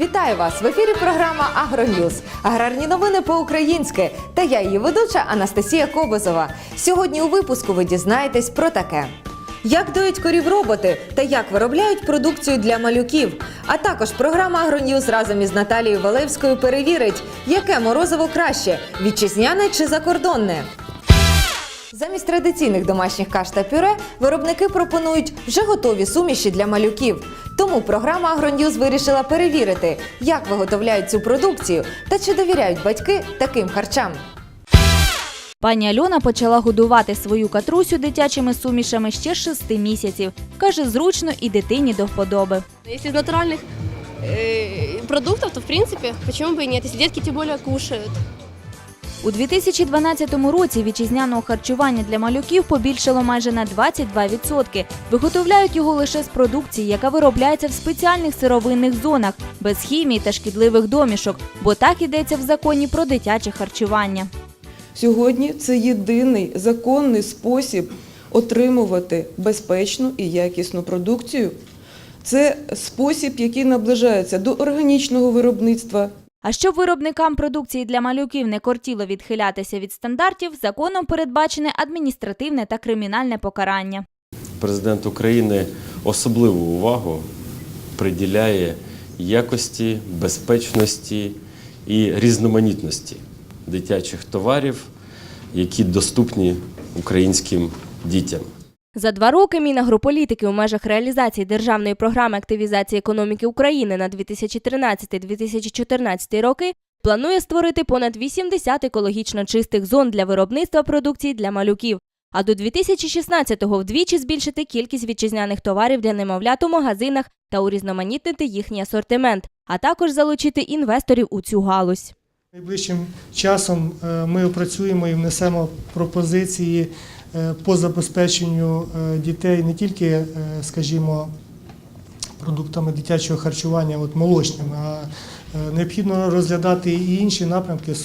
Вітаю вас в ефірі. Програма Агроньюз. Аграрні новини по-українськи. Та я її ведуча Анастасія Кобозова. Сьогодні у випуску ви дізнаєтесь про таке. Як доють корів роботи та як виробляють продукцію для малюків. А також програма Агроньюз разом із Наталією Валевською перевірить, яке морозиво краще вітчизняне чи закордонне. Замість традиційних домашніх каш та пюре виробники пропонують вже готові суміші для малюків. Тому програма Агроньюз вирішила перевірити, як виготовляють цю продукцію та чи довіряють батьки таким харчам. Пані Альона почала годувати свою катрусю дитячими сумішами ще з шести місяців. Каже, зручно і дитині до вподоби. Если из натуральных э, продуктов, то в принципе, почему бы и нет, если детки тем более кушают. У 2012 році вітчизняного харчування для малюків побільшало майже на 22%. Виготовляють його лише з продукції, яка виробляється в спеціальних сировинних зонах, без хімії та шкідливих домішок, бо так ідеться в законі про дитяче харчування. Сьогодні це єдиний законний спосіб отримувати безпечну і якісну продукцію. Це спосіб, який наближається до органічного виробництва, А щоб виробникам продукції для малюків не кортіло відхилятися від стандартів, законом передбачене адміністративне та кримінальне покарання. Президент України особливу увагу приділяє якості, безпечності і різноманітності дитячих товарів, які доступні українським дітям. За два роки Мінагрополітики у межах реалізації державної програми активізації економіки України на 2013-2014 роки планує створити понад 80 екологічно чистих зон для виробництва продукції для малюків. А до 2016-го вдвічі збільшити кількість вітчизняних товарів для немовлят у магазинах та урізноманітнити їхній асортимент, а також залучити інвесторів у цю галузь. Найближчим часом е, ми опрацюємо і внесемо пропозиції по забезпеченню е, дітей не тільки, е, скажімо, продуктами дитячого харчування, от молочними, а е, необхідно розглядати і інші напрямки. Е,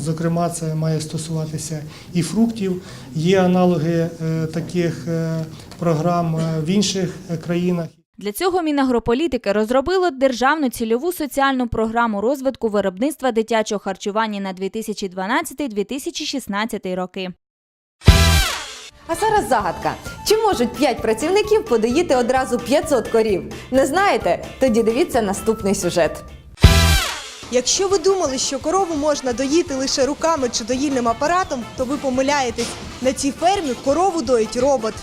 Зокрема, це має стосуватися і фруктів. Є аналоги е, таких е, програм е, в інших е, країнах. Для цього Мінагрополітики розробило державну цільову соціальну програму розвитку виробництва дитячого харчування на 2012-2016 роки. А зараз загадка: чи можуть 5 працівників подоїти одразу 500 корів? Не знаєте? Тоді дивіться наступний сюжет. Якщо ви думали, що корову можна доїти лише руками чи доїльним апаратом, то ви помиляєтесь. На цій фермі корову доїть робот.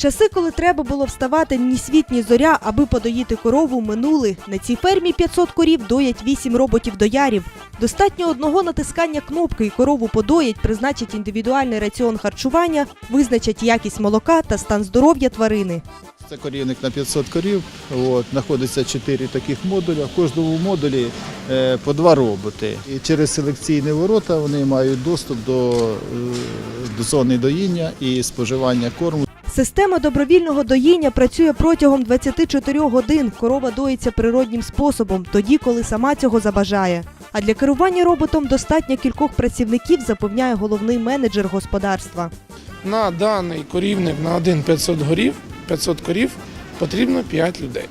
Часи, коли треба було вставати ні світ, ні зоря, аби подоїти корову, минули. На цій фермі 500 корів доять 8 роботів-доярів. Достатньо одного натискання кнопки і корову подоять, призначать індивідуальний раціон харчування, визначать якість молока та стан здоров'я тварини. Це корівник на 500 корів. От, знаходиться 4 таких модуля. В кожному модулі е, по два роботи. І через селекційні ворота вони мають доступ до, е, до зони доїння і споживання корму. Система добровільного доїння працює протягом 24 годин. Корова доїться природнім способом, тоді, коли сама цього забажає. А для керування роботом достатньо кількох працівників, запевняє головний менеджер господарства. На даний корівник на один 500 горів, 500 корів потрібно 5 людей.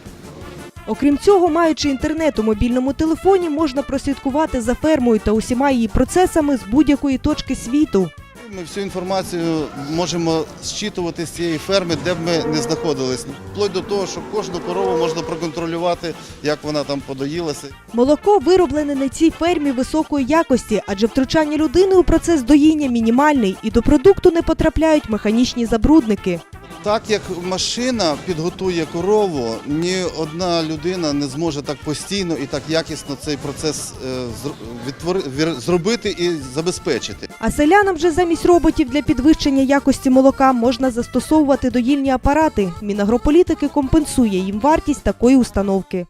Окрім цього, маючи інтернет у мобільному телефоні, можна прослідкувати за фермою та усіма її процесами з будь-якої точки світу. Ми всю інформацію можемо зчитувати з цієї ферми, де б ми не знаходились. Вплоть до того, що кожну корову можна проконтролювати, як вона там подоїлася. Молоко вироблене на цій фермі високої якості, адже втручання людини у процес доїння мінімальний і до продукту не потрапляють механічні забрудники. Так як машина підготує корову, ні одна людина не зможе так постійно і так якісно цей процес е, зробити і забезпечити. А селянам вже замість роботів для підвищення якості молока можна застосовувати доїльні апарати. Мінагрополітики компенсує їм вартість такої установки.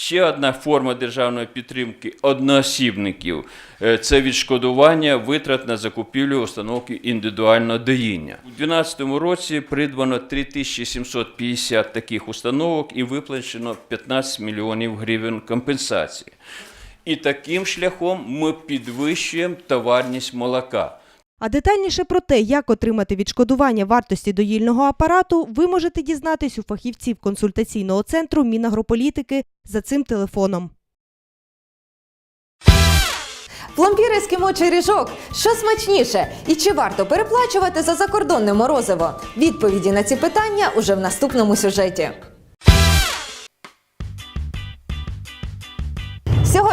Ще одна форма державної підтримки одноосібників е, це відшкодування витрат на закупівлю установки індивідуального доїння. У 2012 році придбано 3750 таких установок і виплачено 15 мільйонів гривень компенсації. І таким шляхом ми підвищуємо товарність молока. А детальніше про те, як отримати відшкодування вартості доїльного апарату, ви можете дізнатись у фахівців консультаційного центру Мінагрополітики за цим телефоном. Пломбір ескімо чи ріжок? Що смачніше? І чи варто переплачувати за закордонне морозиво? Відповіді на ці питання уже в наступному сюжеті.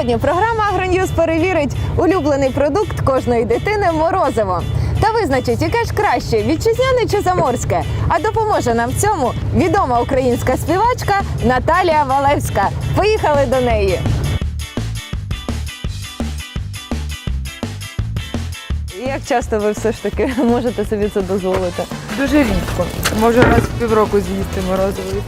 Сьогодні програма «Агроньюз» перевірить улюблений продукт кожної дитини морозиво. Та визначить, яке ж краще вітчизняне чи заморське. А допоможе нам в цьому відома українська співачка Наталія Валевська. Поїхали до неї. Як часто ви все ж таки можете собі це дозволити? Дуже рідко. Може раз в півроку з'їсти морозиво.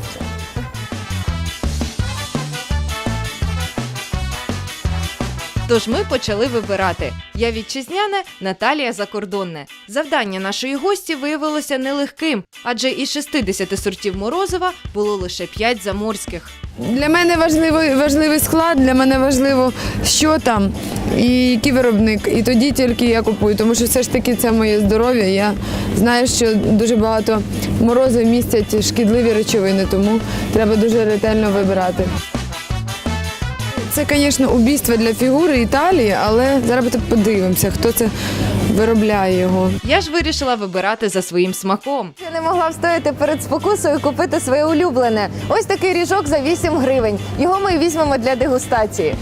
Тож ми почали вибирати. Я вітчизняне, Наталія закордонне. Завдання нашої гості виявилося нелегким, адже із 60 сортів морозива було лише 5 заморських. Для мене важливий, важливий склад, для мене важливо, що там і який виробник. І тоді тільки я купую, тому що все ж таки це моє здоров'я. Я знаю, що дуже багато морозив містять шкідливі речовини, тому треба дуже ретельно вибирати. Це, звісно, убійство для фігури Італії, але зараз подивимося, хто це виробляє його. Я ж вирішила вибирати за своїм смаком. Я не могла встояти перед спокусою купити своє улюблене. Ось такий ріжок за 8 гривень. Його ми візьмемо для дегустації.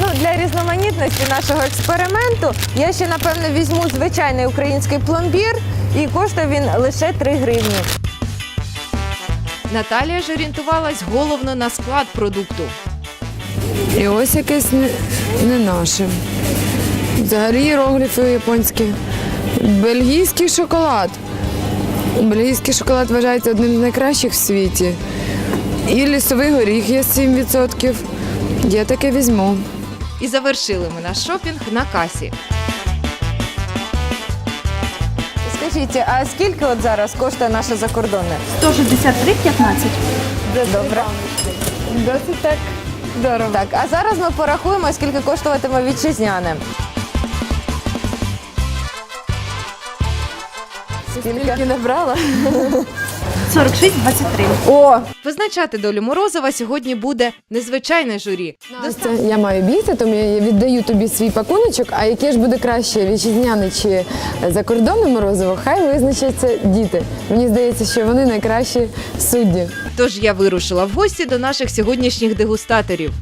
Ну, для різноманітності нашого експерименту я ще напевно візьму звичайний український пломбір, і коштує він лише 3 гривні. Наталія ж орієнтувалась головно на склад продукту. І ось якесь не, не наше. Взагалі іерогліфи японські. Бельгійський шоколад. Бельгійський шоколад вважається одним з найкращих в світі. І лісовий горіх є 7%. Я таке візьму. І завершили ми наш шопінг на касі. Скажіть, а скільки от зараз коштує наше закордонне? 163,15. Де добре. Досить так дорого. Так, а зараз ми порахуємо, скільки коштуватиме вітчизняне. Скільки набрала? 46,23. О! Визначати долю Морозова сьогодні буде незвичайне журі. Настя, я маю бійти, тому я віддаю тобі свій пакуночок, а яке ж буде краще вітчизняне чи закордонне морозиво, хай визначаться діти. Мені здається, що вони найкращі судді. Тож я вирушила в гості до наших сьогоднішніх дегустаторів.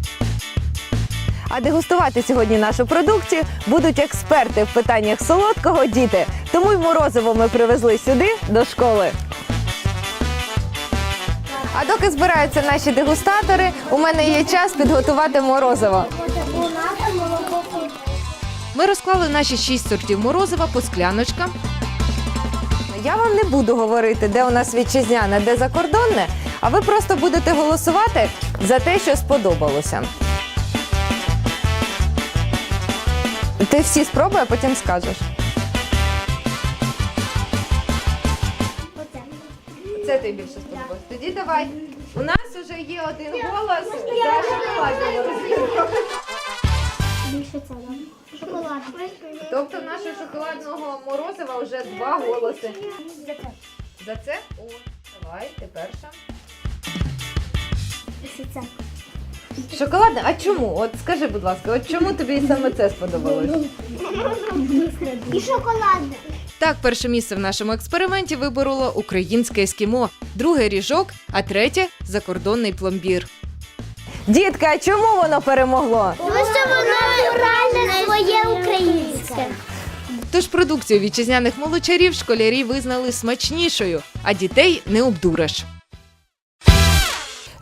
А дегустувати сьогодні нашу продукцію будуть експерти в питаннях солодкого діти. Тому й морозиво ми привезли сюди до школи. А доки збираються наші дегустатори, у мене є час підготувати морозиво. Ми розклали наші шість сортів морозива по скляночкам. Я вам не буду говорити, де у нас вітчизняне, де закордонне, а ви просто будете голосувати за те, що сподобалося. Ти всі спробуй, а потім скажеш. Це тобі більше сподобалось. Тоді давай. У нас вже є один голос шоколадне морозиво. Більше це Шоколад. Тобто в нашого шоколадного морозива вже два голоси. За це? О, давай, ти перша. це. Шоколадне? А чому? От скажи, будь ласка, от чому тобі саме це сподобалось? І шоколадне. Так, перше місце в нашому експерименті вибороло українське ескімо, друге ріжок, а третє закордонний пломбір. Дітка, а чому воно перемогло? Тому що воно натуральне своє українське. Тож продукцію вітчизняних молочарів школярі визнали смачнішою, а дітей не обдуриш.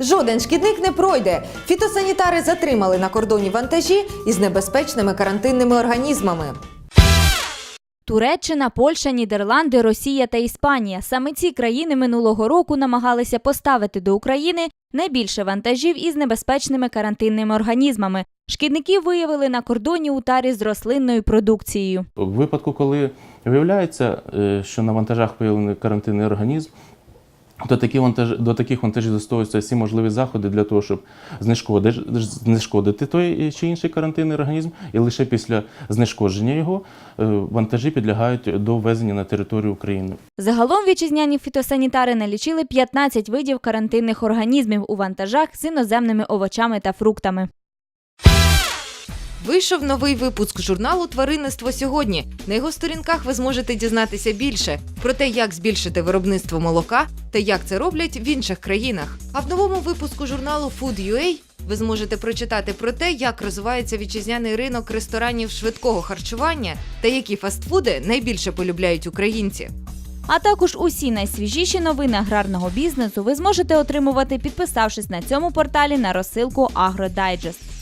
Жоден шкідник не пройде. Фітосанітари затримали на кордоні вантажі із небезпечними карантинними організмами. Туреччина, Польща, Нідерланди, Росія та Іспанія. Саме ці країни минулого року намагалися поставити до України найбільше вантажів із небезпечними карантинними організмами. Шкідників виявили на кордоні у тарі з рослинною продукцією. У випадку, коли виявляється, е, що на вантажах виявлений карантинний організм, то такі вантаж, до таких вантажів застосовуються всі можливі заходи для того, щоб знешкодити, знешкодити той чи інший карантинний організм, і лише після знешкодження його е, вантажі підлягають до ввезення на територію України. Загалом вітчизняні фітосанітари налічили 15 видів карантинних організмів у вантажах з іноземними овочами та фруктами. Вийшов новий випуск журналу Тваринництво сьогодні. На його сторінках ви зможете дізнатися більше про те, як збільшити виробництво молока та як це роблять в інших країнах. А в новому випуску журналу Food.ua ви зможете прочитати про те, як розвивається вітчизняний ринок ресторанів швидкого харчування та які фастфуди найбільше полюбляють українці. А також усі найсвіжіші новини аграрного бізнесу ви зможете отримувати, підписавшись на цьому порталі на розсилку «Агродайджест».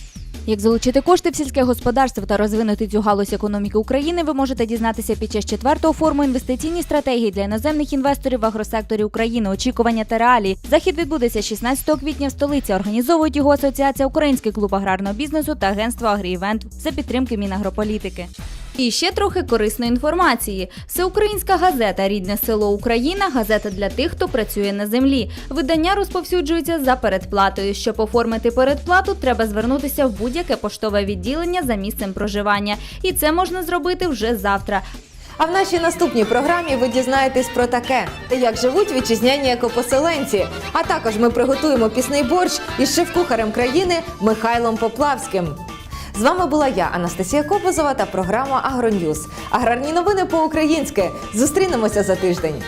Як залучити кошти в сільське господарство та розвинути цю галузь економіки України, ви можете дізнатися під час четвертого форуму інвестиційні стратегії для іноземних інвесторів в агросекторі України. Очікування та реалії. Захід відбудеться 16 квітня в столиці. Організовують його Асоціація Український клуб аграрного бізнесу та агентство «Агріівент» за підтримки Мінагрополітики. І ще трохи корисної інформації. Всеукраїнська газета Рідне село Україна газета для тих, хто працює на землі. Видання розповсюджується за передплатою. Щоб оформити передплату, треба звернутися в будь-яке поштове відділення за місцем проживання. І це можна зробити вже завтра. А в нашій наступній програмі ви дізнаєтесь про таке, як живуть вітчизняні екопоселенці. А також ми приготуємо пісний борщ із шеф-кухарем країни Михайлом Поплавським. З вами була я, Анастасія Кобозова та програма Агроньюз. Аграрні новини по-українськи. Зустрінемося за тиждень.